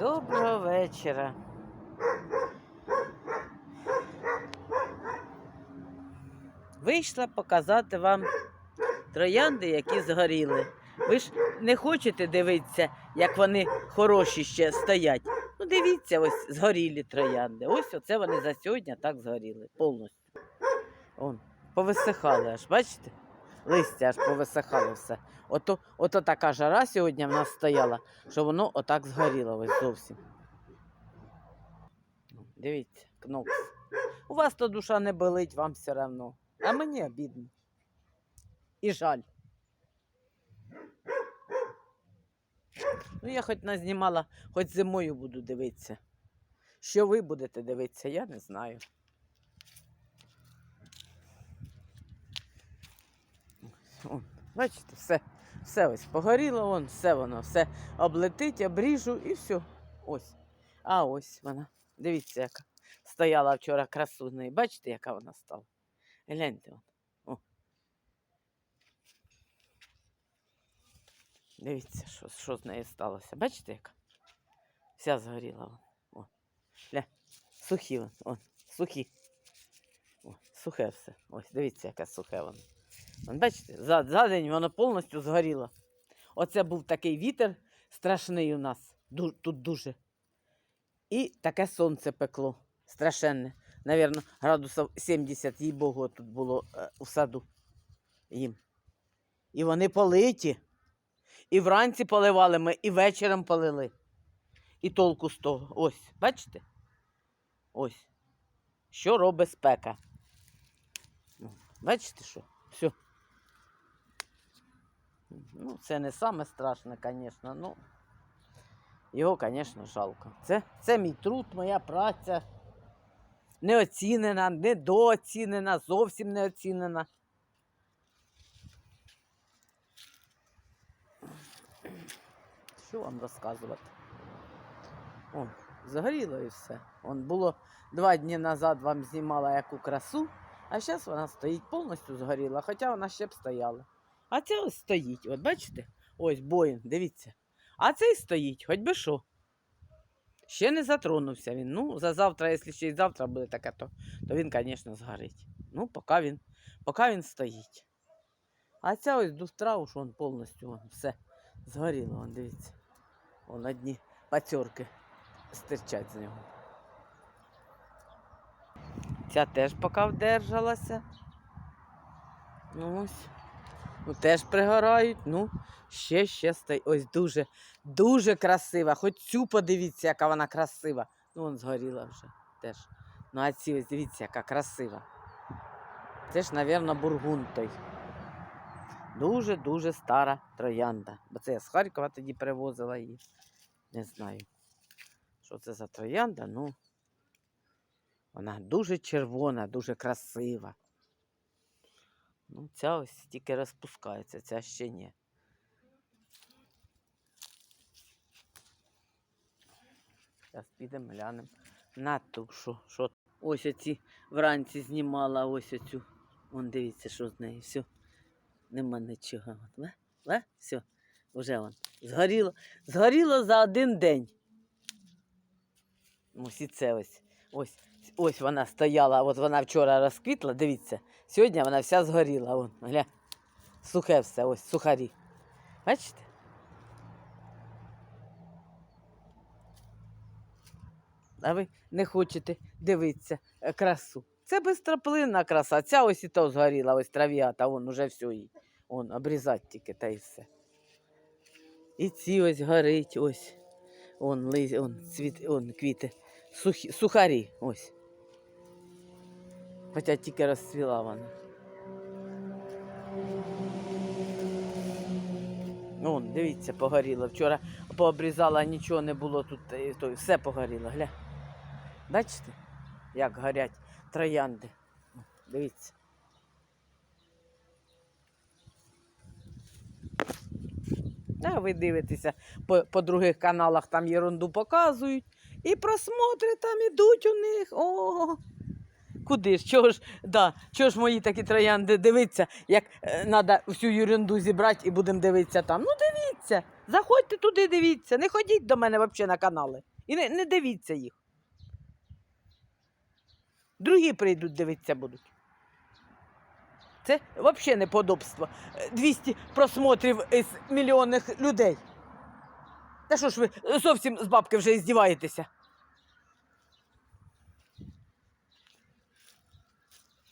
Доброго вечора. Вийшла показати вам троянди, які згоріли. Ви ж не хочете дивитися, як вони хороші ще стоять. Ну, дивіться, ось згорілі троянди. Ось оце вони за сьогодні так згоріли повністю. Он, повисихали аж, бачите? Листя аж повисихало все. Ото, ото така жара сьогодні в нас стояла, що воно отак згоріло ось зовсім. Дивіться, кнопс. У вас то душа не болить, вам все одно. А мені обідно. І жаль. Ну, я хоч назнімала, хоч зимою буду дивитися. Що ви будете дивитися, я не знаю. О, бачите, все, все ось погоріло, вон, все воно, все облетить, обріжу і все. Ось. А ось вона. Дивіться, яка стояла вчора красуною. Бачите, яка вона стала? Гляньте. Вон. О. Дивіться, що, що з нею сталося. Бачите, яка? Вся згоріла. Вон. О. Ля. Сухі вон. Вон. Сухі. О, сухе все. Ось, дивіться, яке сухе воно. Бачите, за, за день воно повністю згоріло. Оце був такий вітер страшний у нас. Тут дуже. І таке сонце пекло. Страшенне. Навірно, градусів 70, їй Богу, тут було е, у саду їм. І вони политі. І вранці поливали ми, і вечором полили. І толку з того. Ось, бачите? Ось. Що робить спека? Бачите що? Все. Ну, це не саме страшне, звісно. Ну, його, звісно, жалко. Це, це мій труд, моя праця. Неоцінена, недооцінена, зовсім неоцінена. Що вам розказувати? О, загоріло і все. Он було два дні назад вам знімала яку красу, а зараз вона стоїть повністю згоріла, хоча вона ще б стояла. А ця ось стоїть, от бачите? Ось боїн, дивіться. А цей стоїть, хоч би що. Ще не затронувся він. Ну, за завтра, якщо ще й завтра буде таке, то, то він, звісно, згорить. Ну, поки він, поки він стоїть. А ця ось дустра уж он повністю вон, все згоріло, вон, дивіться. Вон одні пацьорки стирчать з нього. Ця теж поки вдержалася. Ну ось. Ну, теж пригорають. Ну, ще, ще стоїть. Ось дуже, дуже красива. Хоч цю подивіться, яка вона красива. Ну, вон згоріла вже теж. Ну, а ці ось дивіться, яка красива. Це ж, мабуть, бургун той. Дуже-дуже стара троянда. Бо це я з Харкова тоді привозила її. Не знаю, що це за троянда, ну. Вона дуже червона, дуже красива. Ну, ця ось тільки розпускається, ця ще ні. Зараз підемо глянемо на ту, що, що. Ось оці вранці знімала ось оцю. Вон дивіться, що з нею. Все. Нема нічого. Ва? Ва? Все. Вже вон. Згоріло. Згоріло за один день. Ось і це ось. Ось. Ось вона стояла, от вона вчора розквітла, дивіться. Сьогодні вона вся згоріла. Вон, гля. Сухе все, ось, сухарі. Бачите? А ви не хочете дивитися е, красу. Це безтроплинна краса. Ця ось і то згоріла, ось трав'ята, вон уже все їй. Вон, обрізати тільки та і все. І ці ось горить, ось. Вон, ли, вон, цвіт, вон квіти. Сухі, сухарі, ось. Хоча тільки розцвіла вона. Вон, дивіться, погоріло. Вчора пообрізала, нічого не було тут, то все погоріло. Гля. Бачите, як горять троянди. Дивіться. А ви дивитеся по, по других каналах, там ерунду показують. І просмотри там ідуть у них. О, куди ж? Чого ж, да, чого ж мої такі троянди дивиться, як треба всю ерунду зібрати і будемо дивитися там. Ну дивіться, заходьте туди, дивіться, не ходіть до мене взагалі на канали. І не, не дивіться їх. Другі прийдуть дивитися будуть. Це взагалі неподобство. Е, 200 просмотрів із мільйонних людей. Та що ж ви зовсім з бабки вже здіваєтеся?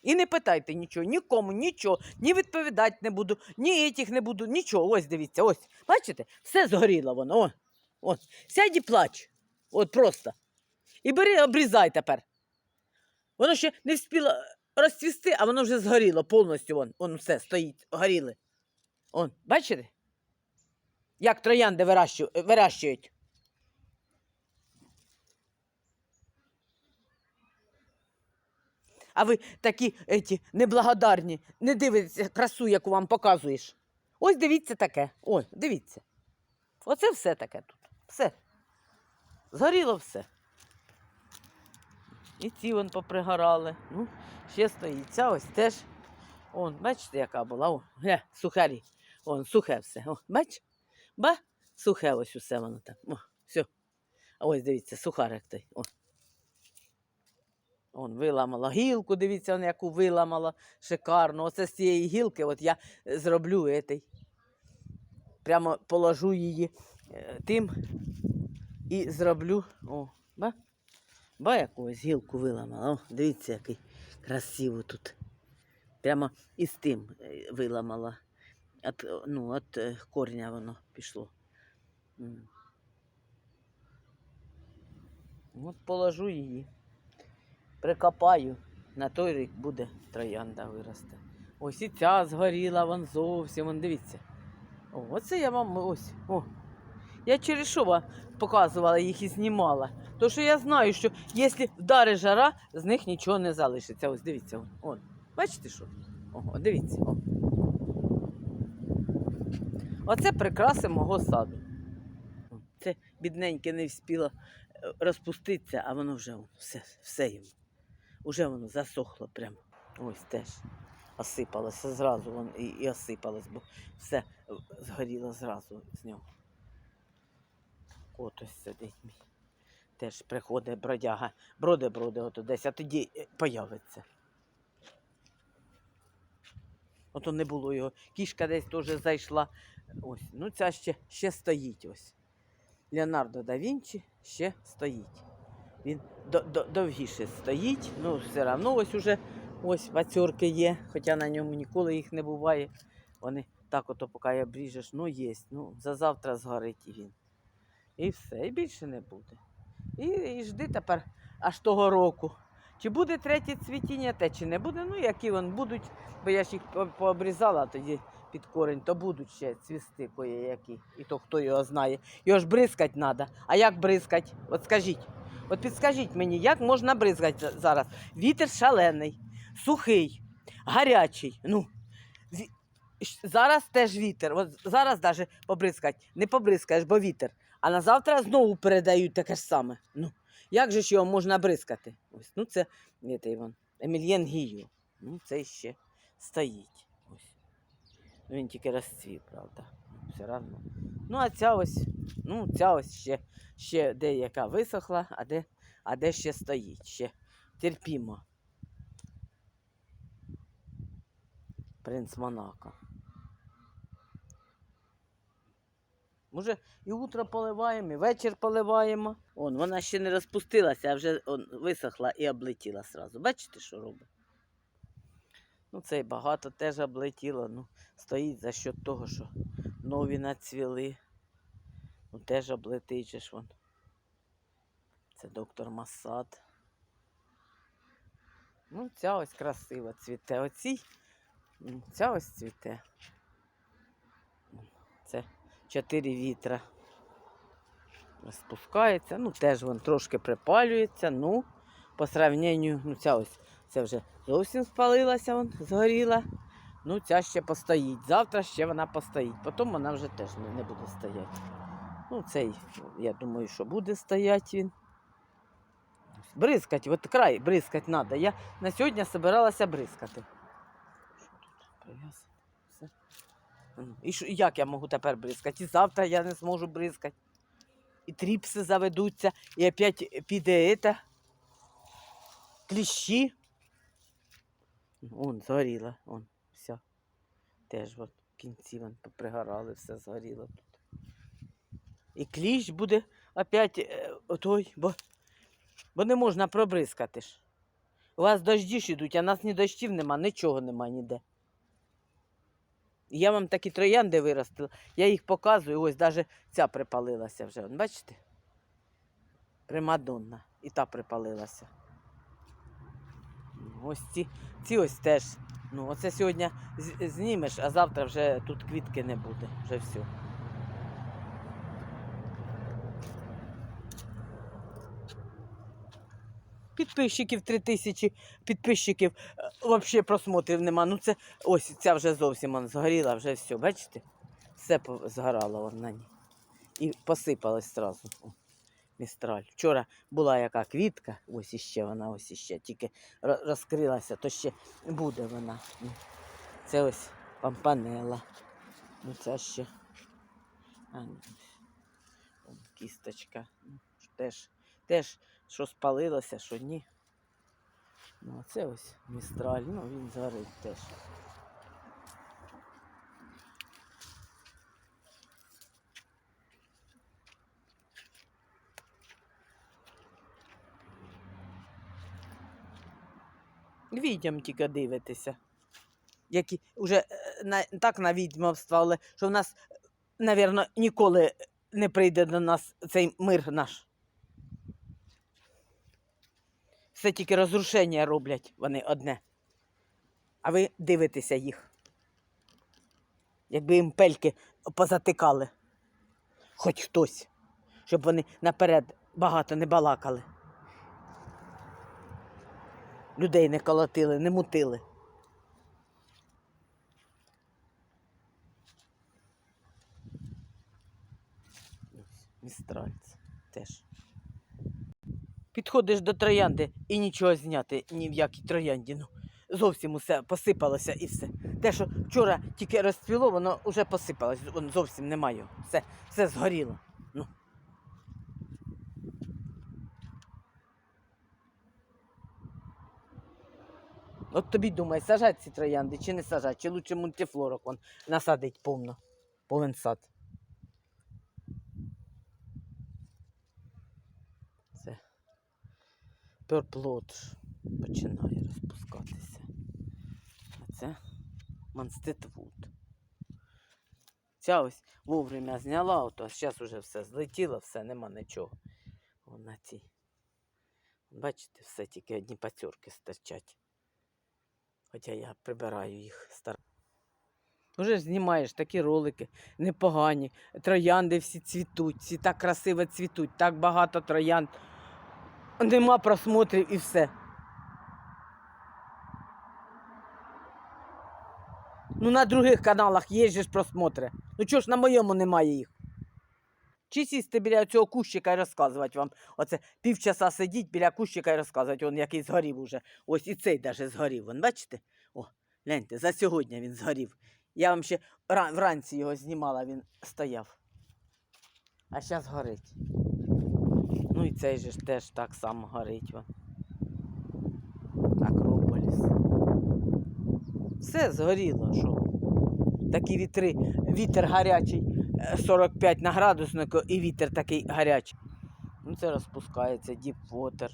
І не питайте нічого, нікому, нічого, ні відповідати не буду, ні етіх не буду, нічого. Ось дивіться, ось. Бачите? Все згоріло воно. О, от. Сядь і плач. От просто. І бери, обрізай тепер. Воно ще не встигло розцвісти, а воно вже згоріло повністю. Вон, вон все стоїть, горіли. Он, бачите? Як троянди вирощу- вирощують. А ви такі еті, неблагодарні, не дивитеся красу, яку вам показуєш. Ось дивіться таке. Ой, дивіться. Оце все таке тут. Все. Згоріло все. І ці вон попригорали. Ну, ще стоїть. Ця ось теж. Он, бачите, яка була? Гля, сухарі. Он, сухе все. О, бач? Ба? Сухе ось усе воно так. О, все. А ось дивіться, сухарик той. О. Он виламала гілку, дивіться, он яку виламала. Шикарно. Оце з цієї гілки от я е, зроблю етий. Прямо положу її е, тим і зроблю. О, ба? Ба якусь гілку виламала. О, дивіться, який красиво тут. Прямо із тим е, виламала. От, ну, от корня воно пішло. От положу її. Прикопаю. На той рік буде троянда виросте. Ось і ця згоріла, вон зовсім, вон дивіться. О, оце я вам ось. О. Я через що вам показувала їх і знімала. То що я знаю, що якщо вдарить жара, з них нічого не залишиться. Ось дивіться. Вон. Бачите що? Ого, дивіться. О. Оце прикраси мого саду. Це бідненьке не вспіло е, розпуститися, а воно вже все, все йому. Уже воно засохло прямо. Ось теж. Осипалося зразу вон, і, і осипалось, бо все е, згоріло зразу з нього. От ось сидить мій. Теж приходить бродяга, броде броде ото десь, а тоді е, появиться. Ото не було його. Кішка десь теж зайшла. Ось, ну ця ще, ще стоїть ось. Леонардо да Вінчі ще стоїть. Він до, до, довгіше стоїть, ну все одно ось уже ось вацьорки є, хоча на ньому ніколи їх не буває. Вони так ото, поки я бріжеш, ну є. Ну, за завтра згорить він. І все, і більше не буде. І, і жди тепер аж того року. Чи буде третє цвітіння, те чи не буде. Ну, які вони будуть, бо я ж їх пообрізала тоді під корень, то будуть ще цвісти кої-які. І то хто його знає. Його ж бризкать треба. А як бризкать? От скажіть. От підскажіть мені, як можна бризкати зараз? Вітер шалений, сухий, гарячий. Ну, зараз теж вітер. От зараз навіть побризкать. Не побризкаєш, бо вітер. А на завтра знову передають таке ж саме. Ну, як же ж його можна бризкати? Ось, ну це це Іван, Емельєн Гію. Ну, це ще стоїть. Ось. Ну, він тільки розцвів, правда. Все одно. Ну, а ця ось, ну, ця ось ще, ще деяка висохла, а де, а де ще стоїть. Ще терпімо. Принц Монако. Може, і утро поливаємо, і вечір поливаємо. Он, вона ще не розпустилася, а вже он, висохла і облетіла сразу. Бачите, що робить? Ну, це і багато теж облетіло. Ну, стоїть за счет того, що нові нацвіли. Ну, теж ж вон. Це доктор Масад. Ну, ця ось красива цвіте. Оцій, м, ця ось цвіте. Це чотири вітра. Спускається, ну теж вон трошки припалюється, ну, по сравненню, ну ця ось це вже зовсім спалилася, вон, згоріла. Ну, ця ще постоїть. Завтра ще вона постоїть. Потім вона вже теж не, буде стояти. Ну, цей, я думаю, що буде стояти він. Бризкать, от край бризкать треба. Я на сьогодні збиралася бризкати. Що тут прив'язано? Все. І що, як я можу тепер бризкати? І завтра я не зможу бризкати. і тріпси заведуться, і опять піде ета, кліщі. Вон згоріла, все. Теж от в кінці вон попригорали, все згоріло тут. І кліщ буде опять е, отой, бо, бо не можна пробризкати ж. У вас дожді ж ідуть, а нас ні дощів нема, нічого нема ніде. Я вам такі троянди виростила, я їх показую, ось навіть ця припалилася вже. Бачите? Примадонна. І та припалилася. Ось ці, ці ось теж. Ну, оце сьогодні знімеш, а завтра вже тут квітки не буде. Вже все. Підписчиків три тисячі, підписчиків взагалі просмотрів нема. Ну це ось ця вже зовсім он, згоріла, вже все, бачите? Все згорало на. І посипалось одразу. Містраль. Вчора була яка квітка, ось іще вона, ось іще, тільки розкрилася, то ще буде вона. Це ось пампанела. Ну це ще. А, ну, кісточка. Ну, теж, теж що спалилося, що ні. Ну, а це ось містраль, ну він згорить теж. Відьом тільки дивитися. Які вже е, на, так на відьмовство, але що в нас, напевно, ніколи не прийде до нас цей мир наш. Все тільки розрушення роблять вони одне. А ви дивитеся їх. Якби їм пельки позатикали. Хоч хтось, щоб вони наперед багато не балакали. Людей не колотили, не мутили. Містральці теж. Підходиш до троянди і нічого зняти ні в якій троянді. Ну, зовсім усе посипалося і все. Те, що вчора тільки розцвіло, воно вже посипалось, воно зовсім немає. Все, все згоріло. Ну. От тобі думай, сажать ці троянди чи не сажать, чи лучше мультифлорок вон насадить повно, повен сад. Це перплот починає розпускатися. А це манститвуд. Ця ось вовремя зняла, ото, а зараз вже все злетіло, все, нема нічого. Вон на. Бачите, все тільки одні пацюрки стирчать. Хоча я прибираю їх стар. Уже знімаєш такі ролики непогані. Троянди всі цвітуть, всі так красиво цвітуть, так багато троянд. Нема просмотрів і все. Ну, на других каналах є ж просмотри. Ну чого ж на моєму немає їх? Чи сісти біля цього кущика і розказувати вам. Оце півчаса сидіть біля кущика і розказувати, он який згорів уже. Ось і цей даже згорів. Вон, бачите? О, гляньте, за сьогодні він згорів. Я вам ще вранці його знімала, він стояв. А зараз горить. Ну і цей же теж так само горить. Вон. Акрополіс. Все згоріло, що. Такі вітри, вітер гарячий, 45 на градуснику і вітер такий гарячий. Ну це розпускається, діпвотер.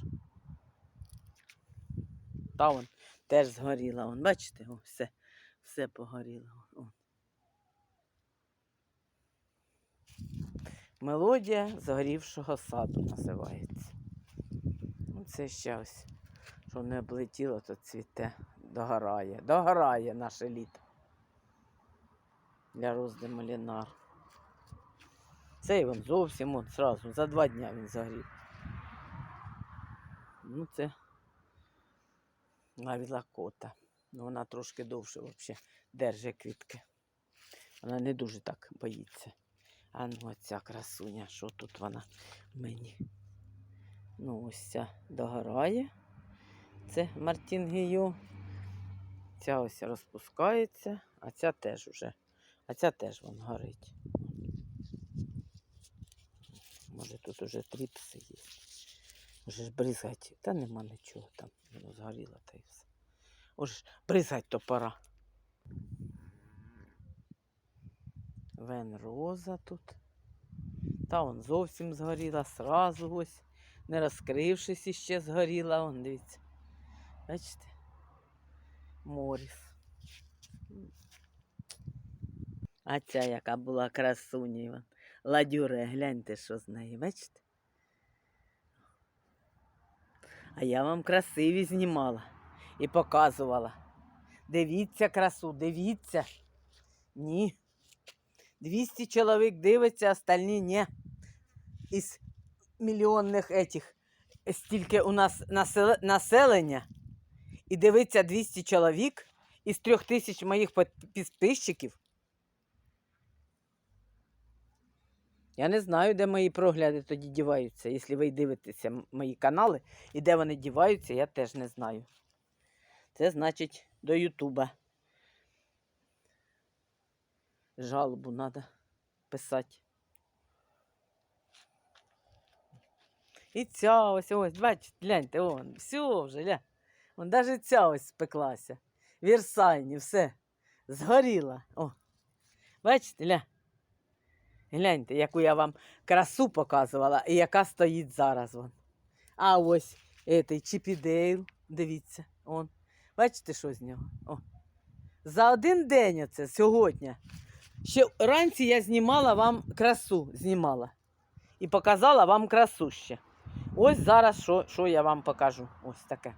Та вон теж згоріла. Вон, бачите, О, все, все погоріло. О. Мелодія згорівшого саду називається. Ну, це ще ось, що не облетіло, то цвіте, догорає. Догорає наше літо. Для розди малінар. Цей він зовсім он, зразу, за два дня він згорів. Ну, це лавілакота. Ну, вона трошки довше взагалі держить квітки. Вона не дуже так боїться. А ну оця красуня, що тут вона мені? Ну, ось ця догорає. Це Мартінгію. Ця ось розпускається, а ця теж уже. А ця теж вон горить. Може тут уже тріпси є. Може ж бризгать. Та нема нічого там. Воно згоріло та й все. Може ж бризгать то пора. Вен роза тут. Та он зовсім згоріла, сразу ось, не розкрившись іще згоріла. Он, дивіться. Бачите? Моріс. А ця яка була красуня. Ладюре, гляньте, що з неї, бачите? А я вам красиві знімала і показувала. Дивіться красу, дивіться. Ні. 200 чоловік дивиться, остальні ні. Із мільйонних етих стільки у нас населення. І дивиться 200 чоловік із трьох тисяч моїх підписчиків. Я не знаю, де мої прогляди тоді діваються. Якщо ви дивитеся мої канали і де вони діваються, я теж не знаю. Це значить до Ютуба. Жалобу треба писати. І ця ось ось, бачите, гляньте, он, все вже, ля. Вон навіть ця ось спеклася. Вірсайні, все. Згоріла. О. Бачите, ля. Гляньте, яку я вам красу показувала і яка стоїть зараз. Вон. А ось цей Чіпідейл, дивіться, он. Бачите, що з нього? О. За один день оце сьогодні. Ще вранці я знімала вам красу, знімала. І показала вам красу ще. Ось зараз що, що я вам покажу. Ось таке.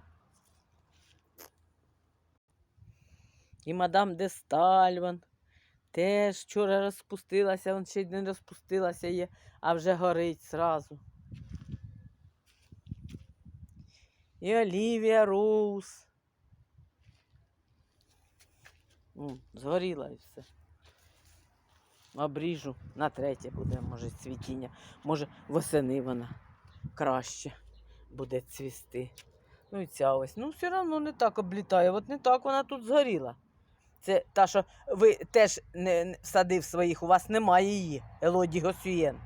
І мадам де Стальван теж вчора розпустилася, он ще не розпустилася є, а вже горить зразу. І Олівія Роуз. Згоріла і все. Обріжу на третє буде, може, цвітіння. Може, восени вона краще буде цвісти. Ну і ця ось. Ну, все одно не так облітає. От не так вона тут згоріла. Це та, що ви теж не садив своїх, у вас немає її, Елоді Госюєн.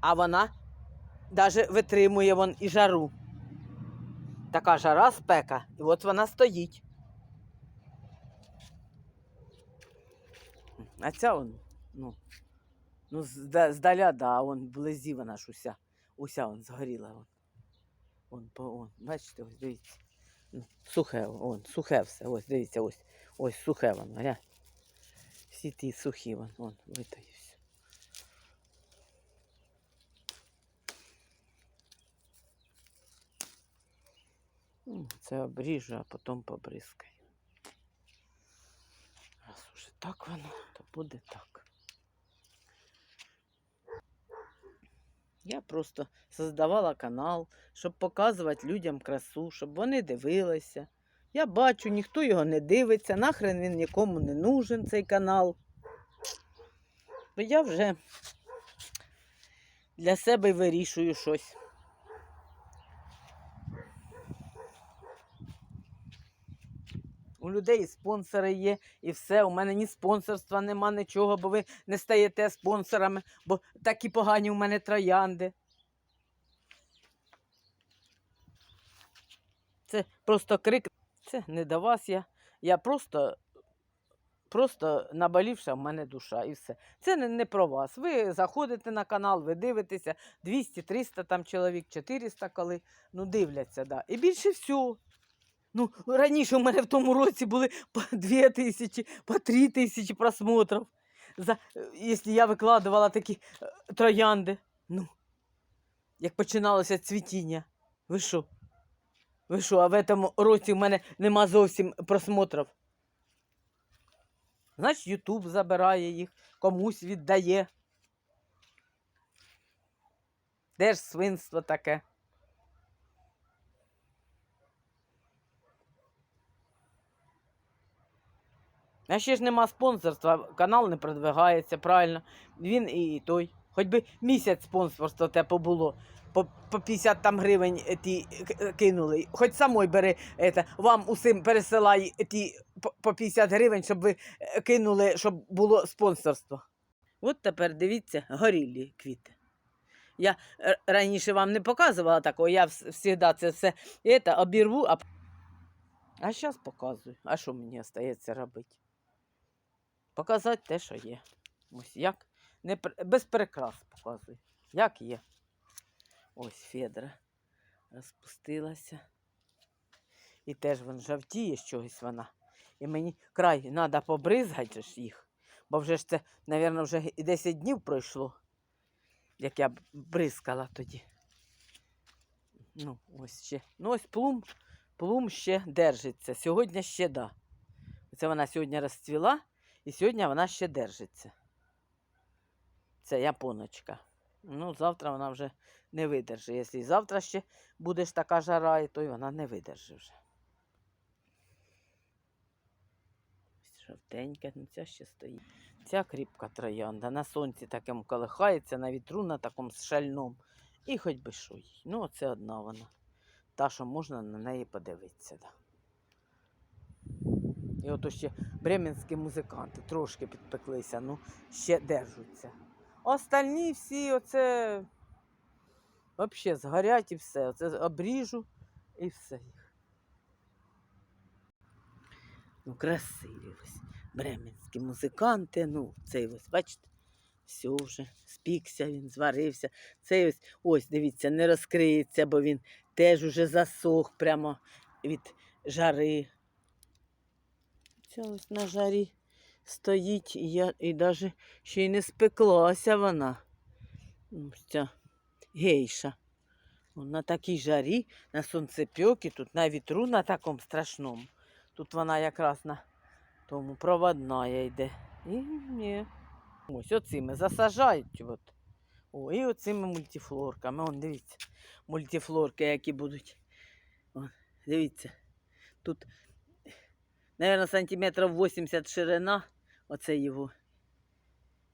А вона навіть витримує вон і жару. Така жара спека, і от вона стоїть. А ця он, ну, ну зда- здаля, да, он вблизі вона ж уся, уся он згоріла. Вон. Вон, по, вон, бачите, ось дивіться. Ну, сухе, вон, сухе все, ось, дивіться, ось, ось сухе воно, гля. Всі ті сухі, вон, вон, витаї все. Ну, Це обріжу, а потім побризкаю. Раз уже так воно, то буде так. Я просто создавала канал, щоб показувати людям красу, щоб вони дивилися. Я бачу, ніхто його не дивиться, нахрен він нікому не нужен, цей канал. Бо я вже для себе вирішую щось. У людей спонсори є, і все. У мене ні спонсорства нема, нічого, бо ви не стаєте спонсорами, бо такі погані у мене троянди. Це просто крик. Це не до вас я. Я просто, просто наболівша в мене душа і все. Це не, не про вас. Ви заходите на канал, ви дивитеся 200, 300 там чоловік, 400 коли. Ну, дивляться, да. І більше всього. Ну, раніше у мене в тому році були по 2 тисячі, по 3 тисячі просмотрів. За, якщо я викладувала такі е, троянди. Ну, як починалося цвітіння. Ви що? Ви що, а в цьому році в мене нема зовсім просмотрів. Значить, Ютуб забирає їх, комусь віддає. Де ж свинство таке? А ще ж нема спонсорства, канал не продвигається, правильно. Він і той. Хоч би місяць спонсорства те побуло. По, по 50 там гривень е, ті кинули. Хоч самой бери, ете, вам усім пересилай ті по- по 50 гривень, щоб ви е, кинули, щоб було спонсорство. От тепер дивіться, горілі квіти. Я раніше вам не показувала такого, я завжди це все это, обірву, а, а зараз показую. А що мені остається робити? Показати те, що є. Ось як. Не, без прикрас показую. Як є. Ось Федра розпустилася. І теж вон жовтіє з чогось вона. І мені край треба побризгати ж їх. Бо вже ж це, мабуть, вже і 10 днів пройшло, як я бризкала тоді. Ну, ось ще. Ну, ось плум, плум ще держиться. Сьогодні ще да. Це вона сьогодні розцвіла, і сьогодні вона ще держиться. Це японочка. Ну, завтра вона вже не видержить. Якщо завтра ще буде ж така жара, то й вона не видержить вже. Жовтенька, ну ця ще стоїть. Ця кріпка троянда. На сонці такому колихається, на вітру на такому шальному. І хоч би що їй. Ну, оце одна вона. Та, що можна на неї подивитися. Да. І от ще бременські музиканти трошки підпеклися, ну ще держаться. Остальні всі оце взагалі згорять і все. Оце обріжу і все їх. Ну, красиві ось. Бременські музиканти. Ну, цей ось, бачите, все вже спікся, він зварився. Цей ось, ось, дивіться, не розкриється, бо він теж уже засох прямо від жари. Ця ось на жарі стоїть, і я і навіть ще й не спеклася вона. Ось ця гейша. На такій жарі, на сонцепьокі, тут на вітру на такому страшному. Тут вона якраз на тому проводна йде. І ні. Ось оцими засажають. От. О, і оцими мультифлорками. Вон, дивіться, мультифлорки, які будуть. Вон, дивіться. Тут, мабуть, сантиметрів 80 ширина. Оце його.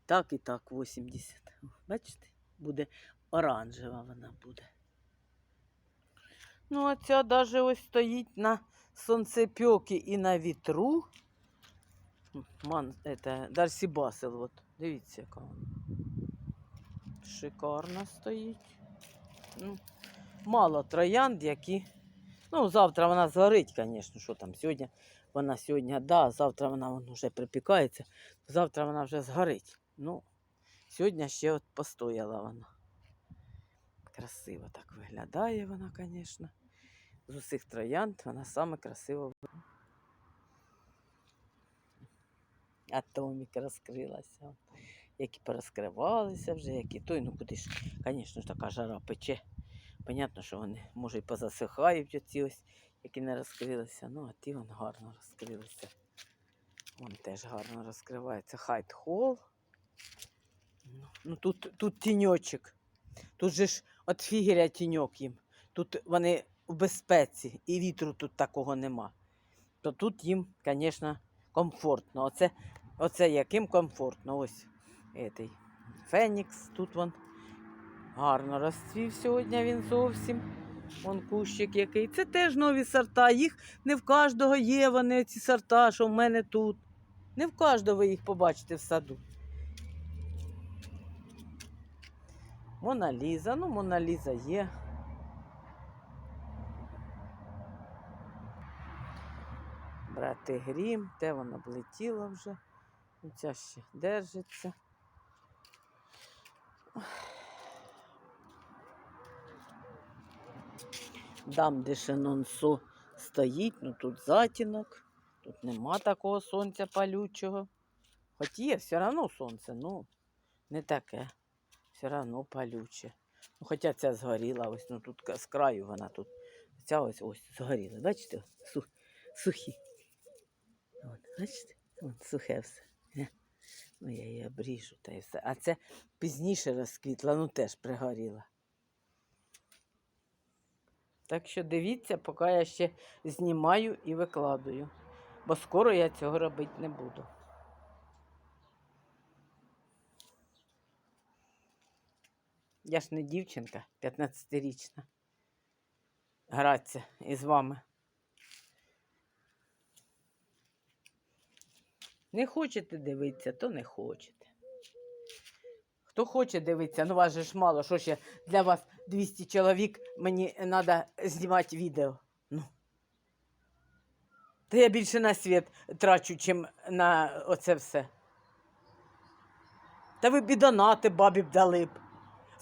Так і так, 80. Бачите? Буде оранжева вона буде. Ну, а ця навіть ось стоїть на сонцепьокі і на вітру. Ман, это, Дарсі Басел, от. Дивіться, яка вона. Шикарно стоїть. Ну, мало троянд, які. Ну, завтра вона згорить, звісно, що там сьогодні. Вона сьогодні, да, завтра вона вон, вже припікається, завтра вона вже згорить. Ну, сьогодні ще от постояла вона. Красиво так виглядає вона, звісно. З усіх троянд вона саме красиво. А Томік розкрилася. Які порозкривалися вже, які той, ну куди ж, звісно така жара пече. Понятно, що вони, може, і позасихають оці ось, які не розкрилися. Ну, а ті вон гарно розкрилися. Вон теж гарно розкривається. Хайт хол. Ну, ну тут, тут тіньочок. Тут же ж от фігеля тіньок їм. Тут вони в безпеці, і вітру тут такого нема. То тут їм, звісно, комфортно. Оце, оце яким комфортно. Ось етий Фенікс. Тут вон гарно розцвів сьогодні він зовсім. Вон кущик який. Це теж нові сорта. Їх не в кожного є вони, ці сорта, що в мене тут. Не в кожного ви їх побачите в саду. Моналіза, ну Моналіза є. Брати грім, те вона облетіла вже. Ну, Ця ще держиться. Дам де Шенонсо стоїть, ну тут затінок, тут нема такого сонця палючого. Хоч є, все одно сонце, ну не таке. Все одно палюче. Ну, хоча ця згоріла, ось ну тут з краю вона тут. Ця ось ось згоріла. Бачите? Су, сухі. От, бачите? От, сухе все. Е. Ну, я її обріжу та і все. А це пізніше розквітла, ну теж пригоріла. Так що дивіться, поки я ще знімаю і викладую. Бо скоро я цього робити не буду. Я ж не дівчинка 15-річна. Гратися із вами. Не хочете дивитися, то не хочете. Хто хоче дивитися, ну вас же ж мало, що ще для вас 200 чоловік, мені треба знімати відео. Ну. Та я більше на світ трачу, чим на оце все. Та ви б і донати бабі б дали б.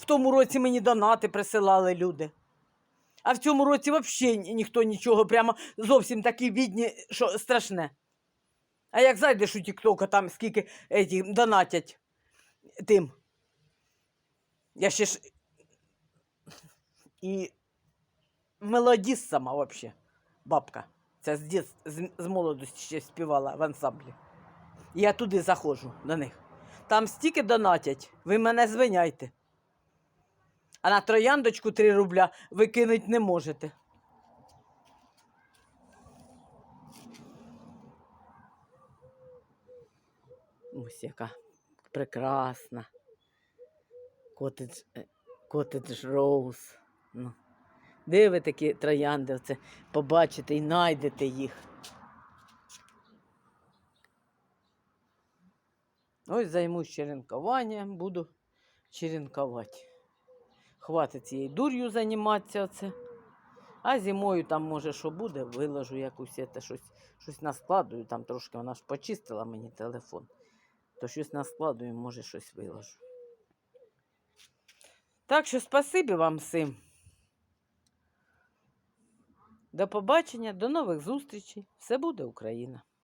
В тому році мені донати присилали люди. А в цьому році взагалі ніхто нічого, прямо зовсім такі бідні, що страшне. А як зайдеш у Тіктока, там скільки еті, донатять тим. Я ще ж і мелодіст сама взагалі, бабка. Це з, дит... з, з молодості ще співала в ансамблі. Я туди заходжу до них. Там стільки донатять, ви мене звиняйте. А на трояндочку 3 рубля ви кинуть не можете. Ось яка прекрасна. Котедж, е, котедж роуз. Ну. Де ви такі троянди оце побачите і знайдете їх. Ось займусь черенкуванням, буду черенкувати. Хватить цією дур'ю займатися оце. А зимою там, може, що буде, виложу якусь це, щось, щось наскладую. Там трошки вона ж почистила мені телефон. То щось наскладую, може, щось виложу. Так що спасибі вам всім. До побачення, до нових зустрічей. Все буде Україна!